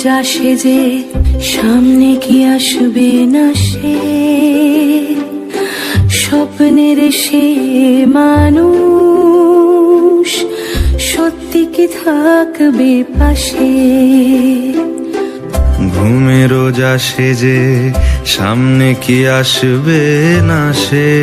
আসে যে সামনে কি আসবে না সে? স্বপ্নের সে মানুষ সত্যি কি থাকবে পাশে? ঘুমে রোজ যে সামনে কি আসবে না সে?